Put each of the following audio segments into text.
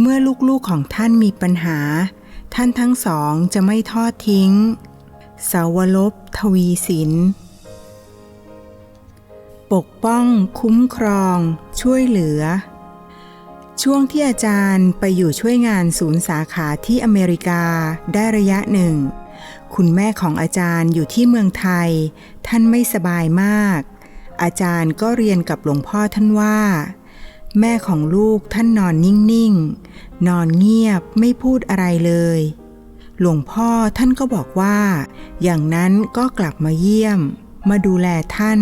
เมื่อลูกๆของท่านมีปัญหา ท่านทั้งสองจะไม่ทอดทิ้ง สาวลบทวีสิน ปกป้อง คุ้มครอง ช่วยเหลือ ช่วงที่อาจารย์ไปอยู่ช่วยงานศูนย์สาขาที่อเมริกาได้ระยะหนึ่ง คุณแม่ของอาจารย์อยู่ที่เมืองไทย ท่านไม่สบายมาก อาจารย์ก็เรียนกับหลวงพ่อท่านว่า แม่ของลูกท่านนอนนิ่งๆ นอนเงียบไม่พูดอะไรเลย หลวงพ่อท่านก็บอกว่า อย่างนั้นก็กลับมาเยี่ยม มาดูแลท่าน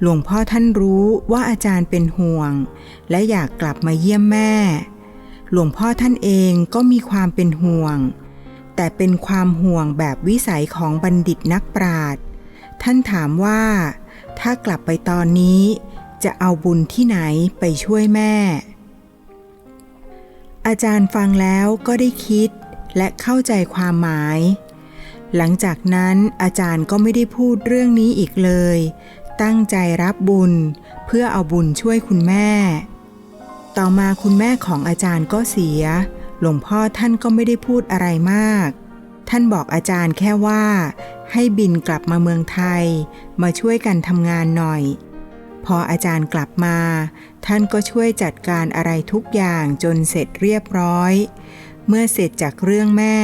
หลวงพ่อท่านรู้ว่าอาจารย์เป็นห่วง และอยากกลับมาเยี่ยมแม่ หลวงพ่อท่านเองก็มีความเป็นห่วง แต่เป็นความห่วงแบบวิสัยของบัณฑิตนักปราชญ์ท่านถามว่า ถ้ากลับไปตอนนี้ จะเอาบุญที่ไหนไปช่วยแม่ อาจารย์ฟังแล้วก็ได้คิดและเข้าใจความหมาย หลังจากนั้นอาจารย์ก็ไม่ได้พูดเรื่องนี้อีกเลย ตั้งใจรับบุญเพื่อเอาบุญช่วยคุณแม่ ต่อมาคุณแม่ของอาจารย์ก็เสีย หลวงพ่อท่านก็ไม่ได้พูดอะไรมาก ท่านบอกอาจารย์แค่ว่า ให้บินกลับมาเมืองไทย มาช่วยกันทำงานหน่อย พออาจารย์กลับมา ท่านก็ช่วยจัดการอะไรทุกอย่างจนเสร็จเรียบร้อย เมื่อเสร็จจากเรื่องแม่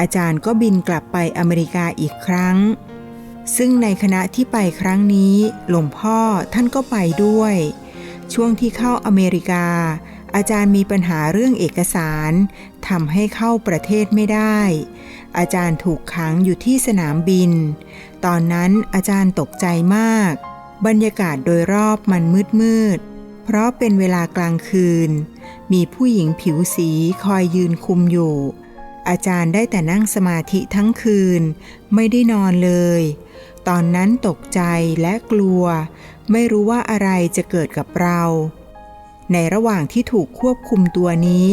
อาจารย์ก็บินกลับไปอเมริกาอีกครั้ง ซึ่งในคณะที่ไปครั้งนี้หลวงพ่อท่านก็ไปด้วย ช่วงที่เข้าอเมริกา อาจารย์มีปัญหาเรื่องเอกสารทำให้เข้าประเทศไม่ได้ อาจารย์ถูกขังอยู่ที่สนามบิน ตอนนั้นอาจารย์ตกใจมาก บรรยากาศโดยรอบมันมืดมืด เพราะเป็นเวลากลางคืน มีผู้หญิงผิวสีคอยยืนคุมอยู่ อาจารย์ได้แต่นั่งสมาธิทั้งคืน ไม่ได้นอนเลย ตอนนั้นตกใจและกลัว ไม่รู้ว่าอะไรจะเกิดกับเรา ในระหว่างที่ถูกควบคุมตัวนี้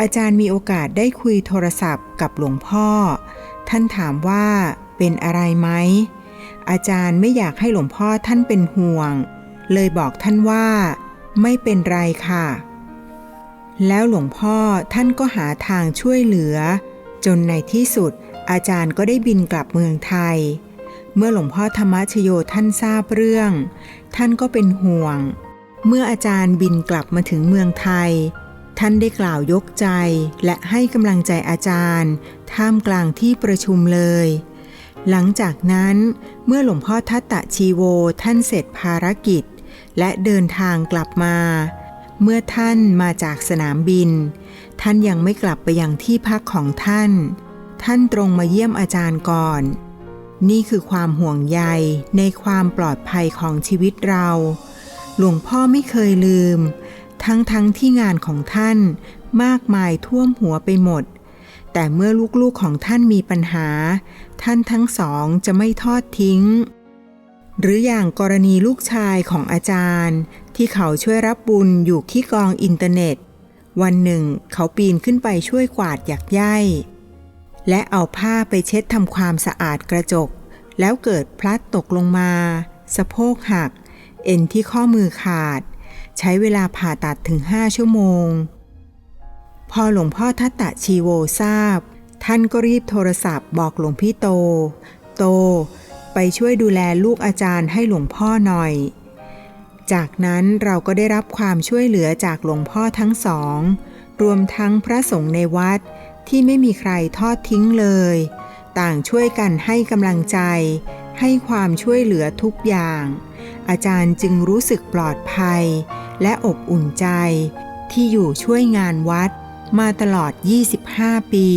อาจารย์มีโอกาสได้คุยโทรศัพท์กับหลวงพ่อ ท่านถามว่าเป็นอะไรไหม อาจารย์ไม่อยากให้หลวงพ่อท่านเป็นห่วง เลยบอกท่านว่า ไม่เป็นไรค่ะ แล้วหลวงพ่อท่านก็หาทางช่วยเหลือ จนในที่สุด อาจารย์ก็ได้บินกลับเมืองไทย เมื่อหลวงพ่อธรรมชโยท่านทราบเรื่อง ท่านก็เป็นห่วง เมื่ออาจารย์บินกลับมาถึงเมืองไทยท่านได้กล่าวยกใจและให้กำลังใจอาจารย์ ท่ามกลางที่ประชุมเลย หลังจากนั้นเมื่อหลวงพ่อทัตตะชีโวท่านเสร็จภารกิจ และเดินทางกลับมา เมื่อท่านมาจากสนามบิน ท่านยังไม่กลับไปยังที่พักของท่าน ท่านตรงมาเยี่ยมอาจารย์ก่อน นี่คือความห่วงใยในความปลอดภัยของชีวิตเรา หลวงพ่อไม่เคยลืม ทั้งทั้งที่งานของท่านมากมายท่วมหัวไปหมด แต่เมื่อลูกๆของท่านมีปัญหา ท่านทั้งสองจะไม่ทอดทิ้ง หรืออย่างกรณีลูกชายของอาจารย์ ที่เขาช่วยรับบุญอยู่ที่กองอินเทอร์เน็ต วันหนึ่งเขาปีนขึ้นไปช่วยกวาดหยักใยและเอาผ้าไปเช็ดทำความสะอาดกระจก แล้วเกิดพลัดตกลงมา สะโพกหัก เอ็นที่ข้อมือขาด ใช้เวลาผ่าตัดถึงห้าชั่วโมง พอหลวงพ่อทัตตะชีโวทราบ ท่านก็รีบโทรศัพท์บอกหลวงพี่โต โต ไปช่วยดูแลลูกอาจารย์ให้หลวงพ่อหน่อย จากนั้นเราก็ได้รับความช่วยเหลือจากหลวงพ่อทั้งสอง รวมทั้งพระสงฆ์ในวัดที่ไม่มีใครทอดทิ้งเลย ต่างช่วยกันให้กำลังใจ ให้ความช่วยเหลือทุกอย่าง อาจารย์จึงรู้สึกปลอดภัย และอบอุ่นใจที่อยู่ช่วยงานวัด มาตลอด 25 ปี